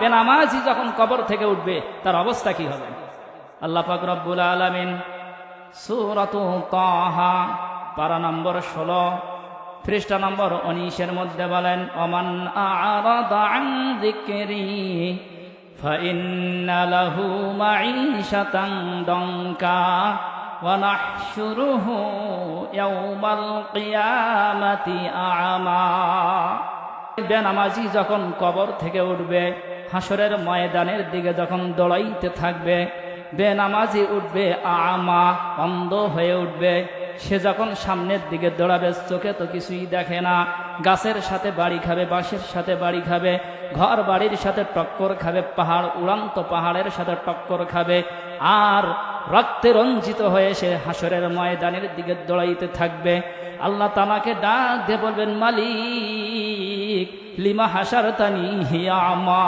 বেনামাজি যখন কবর থেকে উঠবে, তার অবস্থা কি হবে? আল্লাহ পাক আলমিন সুরত পারা নম্বর ষোলো খ্রিস্টা নম্বর উনিশের মধ্যে বলেন অমান বেনামাজি যখন কবর থেকে উঠবে হাসরের ময়দানের দিকে যখন দৌড়াইতে থাকবে, বেনামাজি উঠবে, আমা অন্ধ হয়ে উঠবে। সে যখন সামনের দিকে দৌড়াবে, চোখে তো কিছুই দেখে না। গাছের সাথে বাড়ি খাবে, বাঁশের সাথে বাড়ি খাবে, ঘর বাড়ির সাথে টক্কর খাবে, পাহাড় উড়ান্ত পাহাড়ের সাথে টক্কর খাবে। আর রক্তে রঞ্জিত হয়ে সে হাসরের ময়দানের দিকে দৌড়াইতে থাকবে। আল্লাহ তামাকে ডাক দিয়ে বলবেন, মালিক লিমা হাসার তানি হিয়া আমা,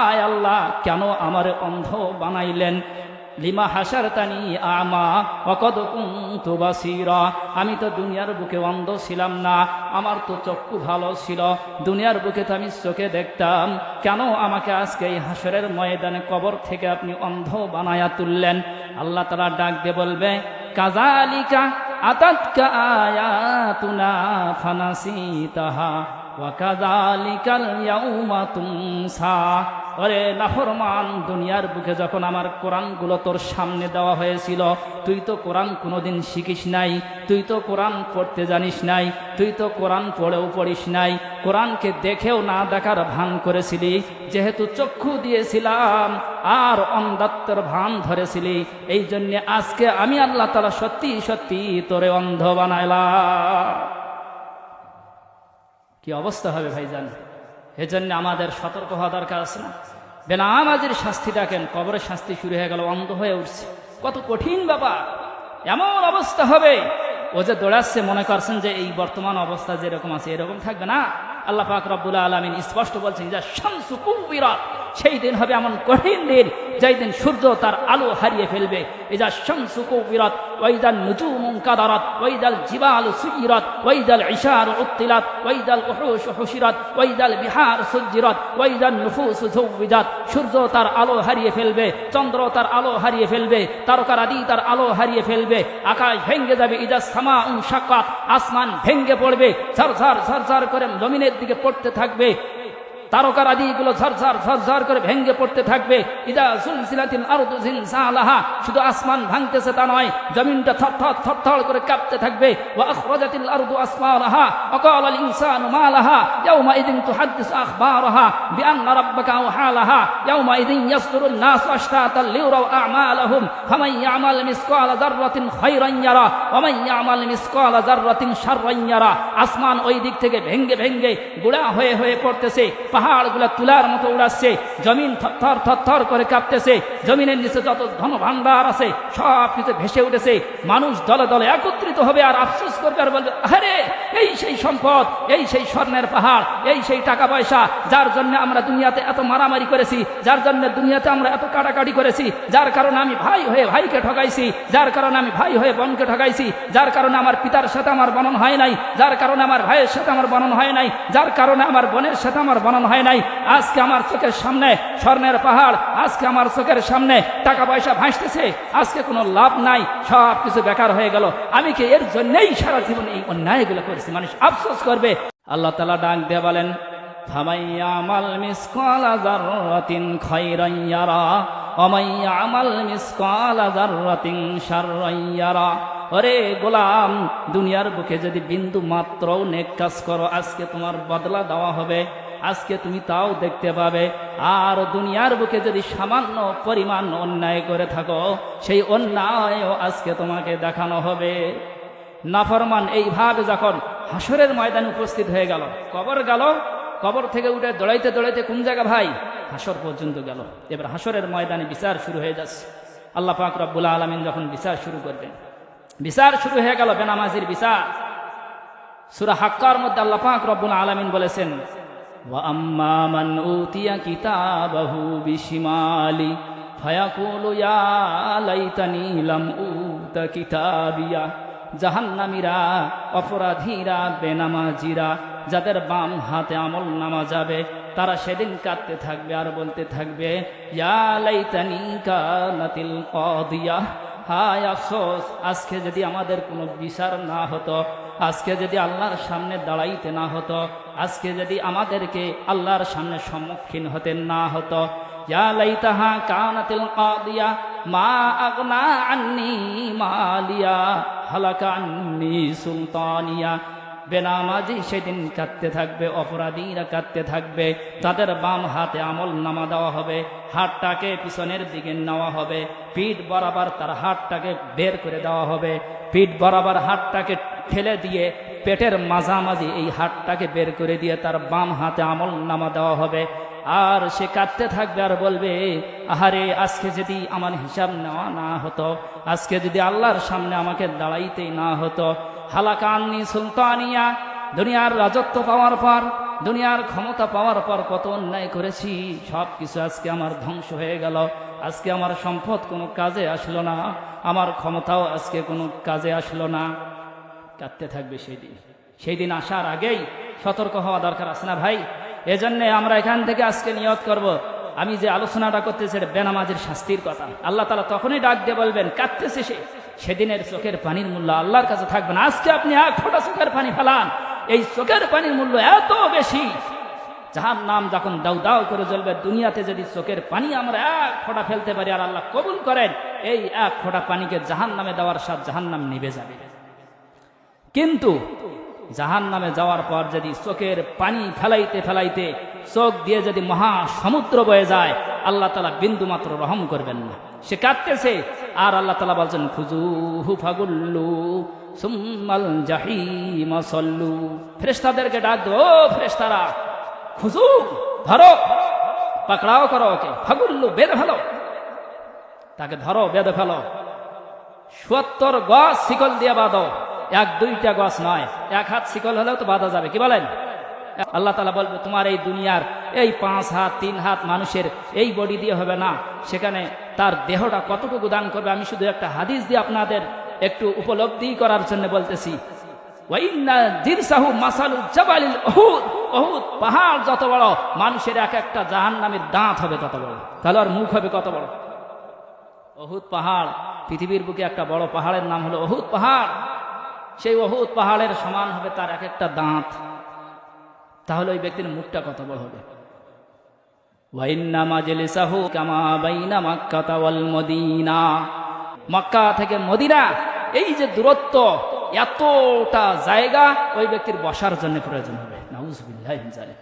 আয় আল্লাহ, কেন আমার অন্ধ বানাইলেন? লিমা হাসার তানি আমা, অকদ কুন্তু বাসিরা, আমি তো দুনিয়ার বুকে অন্ধ ছিলাম না, আমার তো চক্ষু ভালো ছিল, দুনিয়ার বুকে তো আমি চোখে দেখতাম। কেন আমাকে আজকে এই হাসরের ময়দানে কবর থেকে আপনি অন্ধ বানায়া তুললেন? আল্লাহ তারা ডাক দিয়ে বলবে কাজালিকা আতাতকা আয়াতুনা ফানাসিতাহা ওয়াকাযালিকাল ইয়াউমা তুমসা ওরে নাফরমান, দুনিয়ার বুকে যখন আমার কোরআনগুলো তোর সামনে দেওয়া হয়েছিল, তুই তো কোরআন কোনোদিন শিখিস নাই, তুই তো কোরআন পড়তে জানিস নাই, তুই তো কোরআন পড়েও পড়িস নাই, কোরআনকে দেখেও না দেখার ভান করেছিলি, যেহেতু চক্ষু দিয়েছিলাম, আর অন্ধত্বের ভান ধরেছিলি, এই জন্যে আজকে আমি আল্লাহ তালা সত্যি সত্যি তোরে অন্ধ বানাইলাম। কি অবস্থা হবে ভাইজান? এজন্য আমাদের সতর্ক হওয়া দরকার আছে না। বেনামাজির শাস্তি দেখেন কবরের শাস্তি শুরু হয়ে গেল, অন্ধ হয়ে উঠছে। কত কঠিন ব্যাপার। এমন অবস্থা হবে। ও যে দৌড়াচ্ছে, মনে করছেন যে এই বর্তমান অবস্থা যেরকম আছে, এরকম থাকবে না। আল্লাহ পাক রব্বুল আলমিন স্পষ্ট বলছেন যে সেই দিন হবে এমন কঠিন দিন। যেই দিন সূর্য তার আলো হারিয়ে ফেলবে। এজা শামসু কুবিরাত ওয়াইদাল নুজুম কাদারাত, ওয়াইদাল জিবাল সুইরাত, ওয়াইদাল ইশার উত্তিলাত, ওয়াইদাল উহুশ হুশিরাত, ওয়াইদাল বিহার সুজ্জিরাত ওয়াইদাল নুফুস জুওবিজাত সূর্য তার আলো হারিয়ে ফেলবে, চন্দ্র তার আলো হারিয়ে ফেলবে তারকার আদি তার আলো হারিয়ে ফেলবে, আকাশ ভেঙ্গে যাবে। ইজা সামা উন সাকাত আসমান ভেঙ্গে পড়বে, ঝরঝর ঝরঝর করে জমিনের দিকে পড়তে থাকবে। তারকার আদিগুলো ঝরঝর ঝরঝর করে ভেঙ্গে পড়তে থাকবে। ইদা জুলজিলাতিল আরদু জিলজালাহা, শুধু আসমান ভাঙতেছে তা নয়, জমিনটা থরথর থরথর করে কাঁপতে থাকবে। ওয়া আখরাজাতিল আরদু ওয়াকাল আল ইনসানু মালাহা, ইয়াউমা ইদিন বিআন্না রাব্বাকা আওহালাহা, ইয়াউমা ইদিন নাসু আশতাতাল লিউরাউ আ'মালাহুম, ফামান ইয়া'মাল মিসকালা যাররাতিন ইয়ারা ইয়া'মাল মিসকালা যাররাতিন শাররান ইয়ারা। আসমান ওই দিক থেকে ভেঙ্গে ভেঙ্গে গুড়া হয়ে হয়ে পড়তেছে। পাহাড়গুলো তুলার মতো উড়াচ্ছে, জমিন থর থর করে কাঁপতেছে, জমিনের নিচে যত ধন ভান্ডার আছে, সব কিছু ভেসে উঠেছে। মানুষ দলে দলে একত্রিত হবে আর আফসোস করবে আর বলবে আরে এই সেই সম্পদ, এই সেই স্বর্ণের পাহাড়, এই সেই টাকা পয়সা, যার জন্য আমরা দুনিয়াতে এত মারামারি করেছি, যার জন্য দুনিয়াতে আমরা এত কাটাকাটি করেছি, যার কারণে আমি ভাই হয়ে ভাইকে ঠকাইছি যার কারণে আমি ভাই হয়ে বোনকে ঠকাইছি যার কারণে আমার পিতার সাথে আমার বনন হয় নাই, যার কারণে আমার ভাইয়ের সাথে আমার বনন হয় নাই, যার কারণে আমার বোনের সাথে আমার বনন হয় নাই। আজকে আমার চোখের সামনে স্বর্ণের পাহাড়, আজকে আমার চোখের সামনে টাকা পয়সা ভাসতেছে, আজকে কোনো লাভ নাই, সব কিছু বেকার হয়ে গেল। আমি কি এর জন্যই সারা জীবন এই অন্যায়গুলো করেছি? মানুষ আফসোস করবে। আল্লাহ তালা ডাক দিয়ে বলেন ওরে গোলাম, দুনিয়ার বুকে যদি বিন্দু মাত্রও নেক কাজ করো, আজকে তোমার বদলা দেওয়া হবে। আজকে তুমি তাও দেখতে পাবে। আর দুনিয়ার বুকে যদি সামান্য পরিমাণ অন্যায় করে থাকো, সেই অন্যায়ও আজকে তোমাকে দেখানো হবে। নাফরমান এইভাবে যখন হাসরের ময়দানে উপস্থিত হয়ে গেল, কবর গেল, কবর থেকে উঠে দৌড়াইতে দৌড়াইতে কোন জায়গা ভাই? হাসর পর্যন্ত গেল। এবার হাসরের ময়দানে বিচার শুরু হয়ে যাচ্ছে। আল্লাহ পাক রব্বুল আলমিন যখন বিচার শুরু করবেন, বিচার শুরু হয়ে গেল বেনামাজির বিচার। সুরা হাক্কার মধ্যে আল্লাহ পাক রব্বুল আলমিন বলেছেন وأما من أوتي كتابه بشمالي فيقول يا ليتني لم أوت كتابيا জাহান্নামীরা অপরাধীরা বেনামাজিরা যাদের বাম হাতে আমল নামা যাবে তারা সেদিন কাঁদতে থাকবে আর বলতে থাকবে ইয়া লাইতানি কানাতিল কাদিয়া হায় আফসোস আজকে যদি আমাদের কোনো বিচার না হতো আজকে যদি আল্লাহর সামনে দাঁড়াইতে না হতো, আজকে যদি আমাদেরকে আল্লাহর সামনে সম্মুখীন হতে না হতো, ইয়া লাইতাহা কানাতিল মা আন্নি মালিয়া, হালাকা সুলতানিয়া। বেনামাজি সেদিন কাঁদতে থাকবে, অপরাধীরা কাঁদতে থাকবে, তাদের বাম হাতে আমল নামা দেওয়া হবে, হাতটাকে পিছনের দিকে নেওয়া হবে, পিঠ বরাবর তার হাতটাকে বের করে দেওয়া হবে, পিঠ বরাবর হাতটাকে ঠেলে দিয়ে পেটের মাঝামাঝি এই হাতটাকে বের করে দিয়ে তার বাম হাতে আমল নামা দেওয়া হবে। আর সে কাঁদতে থাকবে আর বলবে, আহারে, আজকে যদি আমার হিসাব নেওয়া না হতো, আজকে যদি আল্লাহর সামনে আমাকে দাঁড়াইতেই না হতো, হালাকান্নি সুলতানিয়া, দুনিয়ার রাজত্ব পাওয়ার পর, দুনিয়ার ক্ষমতা পাওয়ার পর কত অন্যায় করেছি সব কিছু আজকে আমার ধ্বংস হয়ে গেল। আজকে আমার সম্পদ কোনো কাজে আসলো না, আমার ক্ষমতাও আজকে কোনো কাজে আসলো না। কাঁদতে থাকবে সেই দিন সেই দিন আসার আগেই সতর্ক হওয়া দরকার আছে না ভাই? এজন্যে আমরা এখান থেকে আজকে নিয়ত করব, আমি যে আলোচনাটা করতেছি এটা বেনামাজের শাস্তির কথা। আল্লাহ তালা তখনই ডাক দিয়ে বলবেন, কাঁদতেছে সে। সেদিনের চোখের পানির মূল্য আল্লাহর কাছে থাকবে না। আজকে আপনি এক ফোঁটা চোখের পানি ফেলান। এই চোখের পানির মূল্য এত বেশি। যাহার নাম যখন দাউ দাউ করে জ্বলবে, দুনিয়াতে যদি চোখের পানি আমরা এক ফোঁটা ফেলতে পারি আর আল্লাহ কবুল করেন, এই এক ফোঁটা পানিকে জাহান নামে দেওয়ার সাথ জাহান নাম নিবে যাবে। কিন্তু জাহান নামে যাওয়ার পর যদি চোখের পানি ফেলাইতে ফেলাইতে, চোখ দিয়ে যদি মহা সমুদ্র বয়ে যায়, আল্লাহ তালা বিন্দু মাত্র রহম করবেন না। সে কাঁদতেছে, আর আল্লাহ তালা বলছেন, খুজুহু ফাগুল্লু সুম্মাল জাহিম সল্লু। ফ্রেস্তাদেরকে ডাক দো ফ্রেস্তারা খুজু, ধরো, পাকড়াও করো ওকে, ফাগুল্লু, বেঁধে ফেলো। তাকে ধরো, বেঁধে ফেলো। সত্তর গছ শিকল দিয়ে বাঁধো। এক, দুইটা গছ নয়। এক হাত শিকল হলেও তো বাঁধা যাবে, কি বলেন? আল্লাহ তালা বলবে, তোমার এই দুনিয়ার এই পাঁচ হাত, তিন হাত মানুষের এই বডি দিয়ে হবে না। সেখানে তার দেহটা কতটুকু দান করবে, আমি শুধু একটা হাদিস দিয়ে আপনাদের একটু উপলব্ধি করার জন্য বলতেছি। পাহাড় যত বড়, মানুষের এক একটা জাহান নামের দাঁত হবে তত বড়। তাহলে আর মুখ হবে কত বড়? অহুদ পাহাড়, পৃথিবীর বুকে একটা বড় পাহাড়ের নাম হলো অহুদ পাহাড়। সেই অহুদ পাহাড়ের সমান হবে তার এক একটা দাঁত। তাহলে ওই ব্যক্তির মুখটা কত বড় হবে? মক্কা থেকে মদিনা, এই যে দূরত্ব, এতটা জায়গা ওই ব্যক্তির বসার জন্য প্রয়োজন হবে।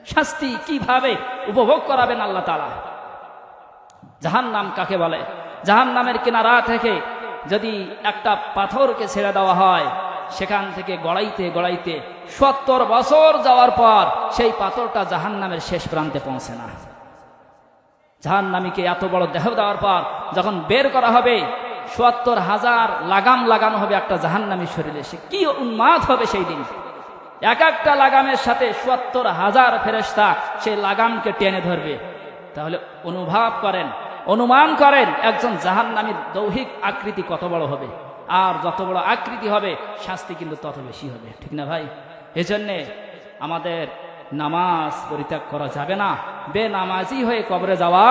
শাস্তি কীভাবে উপভোগ করাবেন আল্লাহ তাআলা? জাহান নাম কাকে বলে? জাহান নামের কিনারা থেকে যদি একটা পাথরকে ছেড়ে দেওয়া হয় সেখান থেকে গড়াইতে গড়াইতে সত্তর বছর যাওয়ার পর সেই পাথরটা জাহান নামের শেষ প্রান্তে পৌঁছে না। জাহান নামীকে এত বড় দেহ দেওয়ার পর যখন বের করা হবে, সত্তর হাজার লাগাম লাগানো হবে একটা জাহান্নামী শরীরে, সে কি উন্মাদ হবে সেই দিন? এক একটা লাগামের সাথে সত্তর হাজার ফেরেস্তা সেই লাগামকে টেনে ধরবে। তাহলে অনুভব করেন, অনুমান করেন, একজন জাহান্নামীর দৌহিক আকৃতি কত বড় হবে? আর যত বড় আকৃতি হবে, শাস্তি কিন্তু তত বেশি হবে। ঠিক না ভাই? এজন্যে আমাদের নামাজ পরিত্যাগ করা যাবে না। বে বেনামাজি হয়ে কবরে যাওয়া